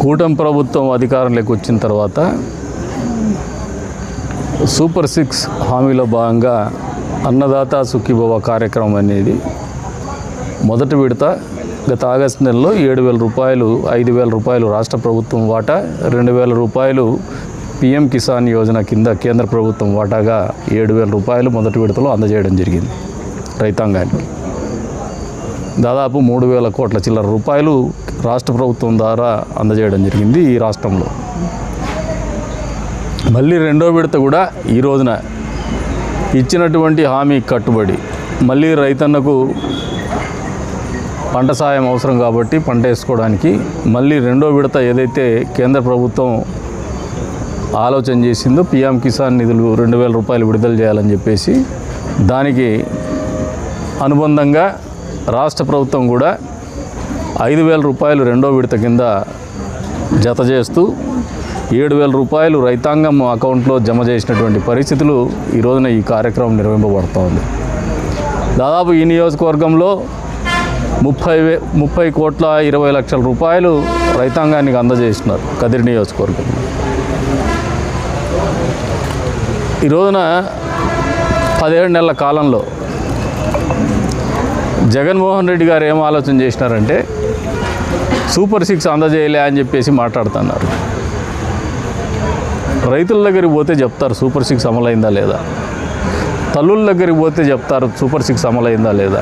కూటమి ప్రభుత్వం అధికారంలోకి వచ్చిన తర్వాత సూపర్ సిక్స్ హామీలో భాగంగా అన్నదాత సుఖీభవ కార్యక్రమం అనేది మొదటి విడత గత ఆగస్టు నెలలో ఏడు వేల రూపాయలు ఐదు వేల రూపాయలు రాష్ట్ర ప్రభుత్వం వాటా రెండు వేల రూపాయలు పిఎం కిసాన్ యోజన కింద కేంద్ర ప్రభుత్వం వాటాగా ఏడు వేల రూపాయలు మొదటి విడతలో అందజేయడం జరిగింది రైతాంగానికి. దాదాపు మూడు వేల కోట్ల చిల్లర రూపాయలు రాష్ట్ర ప్రభుత్వం ద్వారా అందజేయడం జరిగింది ఈ రాష్ట్రంలో. మళ్ళీ రెండో విడత కూడా ఈ రోజున ఇచ్చినటువంటి హామీ కట్టుబడి మళ్ళీ రైతన్నకు పంట సాయం అవసరం కాబట్టి పంట వేసుకోవడానికి మళ్ళీ రెండో విడత ఏదైతే కేంద్ర ప్రభుత్వం ఆలోచన చేసిందో పిఎం కిసాన్ నిధులు రెండు వేల రూపాయలు విడుదల చేయాలని చెప్పేసి దానికి అనుబంధంగా రాష్ట్ర ప్రభుత్వం కూడా ఐదు వేల రూపాయలు రెండో విడత కింద జత చేస్తూ ఏడు వేల రూపాయలు రైతాంగం అకౌంట్లో జమ చేసినటువంటి పరిస్థితులు ఈ రోజున ఈ కార్యక్రమం నిర్వహింపబడుతోంది. దాదాపు ఈ నియోజకవర్గంలో ముప్పై వే ముప్పై కోట్ల ఇరవై లక్షల రూపాయలు రైతాంగానికి అందజేసినారు కదిరి నియోజకవర్గం ఈ రోజున పదిహేడు నెలల కాలంలో జగన్మోహన్ రెడ్డి గారు ఏం ఆలోచన చేసినారంటే సూపర్ సిక్స్ అందజేయలే అని చెప్పేసి మాట్లాడుతున్నారు. రైతుల దగ్గరికి పోతే చెప్తారు సూపర్ సిక్స్ అమలైందా లేదా? తల్లుల దగ్గరికి పోతే చెప్తారు సూపర్ సిక్స్ అమలైందా లేదా?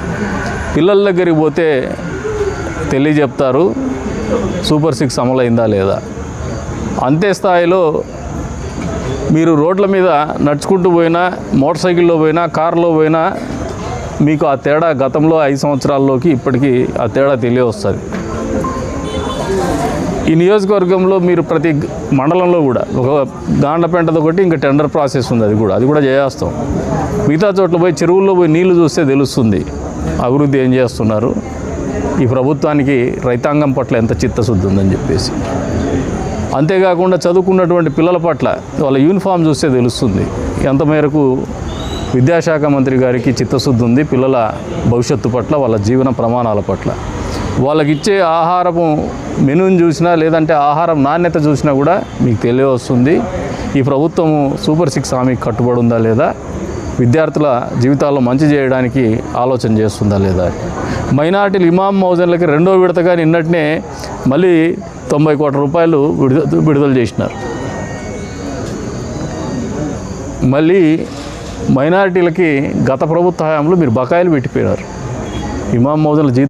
పిల్లల దగ్గరికి పోతే తెలియజెప్తారు సూపర్ సిక్స్ అమలైందా లేదా? అంతే స్థాయిలో మీరు రోడ్ల మీద నడుచుకుంటూ పోయినా మోటార్ సైకిల్లో పోయినా కారులో పోయినా మీకు ఆ తేడా గతంలో ఐదు సంవత్సరాల్లోకి ఇప్పటికీ ఆ తేడా తెలియవస్తుంది ఈ నియోజకవర్గంలో మీరు ప్రతి మండలంలో కూడా ఒక గాండ్లపెంటది ఒకటి ఇంకా టెండర్ ప్రాసెస్ ఉంది అది కూడా. అది కూడా చేస్తాం మిగతా చోట్ల పోయి చెరువుల్లో పోయి నీళ్ళు చూస్తే తెలుస్తుంది అభివృద్ధి ఏం చేస్తున్నారు. ఈ ప్రభుత్వానికి రైతాంగం పట్ల ఎంత చిత్తశుద్ధి ఉందని చెప్పేసి. అంతేకాకుండా చదువుకున్నటువంటి పిల్లల పట్ల వాళ్ళ యూనిఫామ్ చూస్తే తెలుస్తుంది. ఎంత మేరకు విద్యాశాఖ మంత్రి గారికి చిత్తశుద్ధి ఉంది. పిల్లల భవిష్యత్తు పట్ల వాళ్ళ జీవన ప్రమాణాల పట్ల. వాళ్ళకి ఇచ్చే ఆహారము మెనూని చూసినా లేదంటే ఆహారం నాణ్యత చూసినా కూడా మీకు తెలియవస్తుంది. ఈ ప్రభుత్వము సూపర్ సిక్స్ హామీకి కట్టుబడి ఉందా లేదా? విద్యార్థుల జీవితాల్లో మంచి చేయడానికి ఆలోచన చేస్తుందా లేదా? మైనార్టీలు ఇమాం మౌజన్లకి రెండో విడతగా నిన్నటినే మళ్ళీ తొంభై కోట్ల రూపాయలు విడుదల విడుదల చేసినారు. మళ్ళీ మైనారిటీలకి గత ప్రభుత్వ హయాంలో మీరు బకాయిలు పెట్టిపోయినారు. ఇమాం మోదల జీతం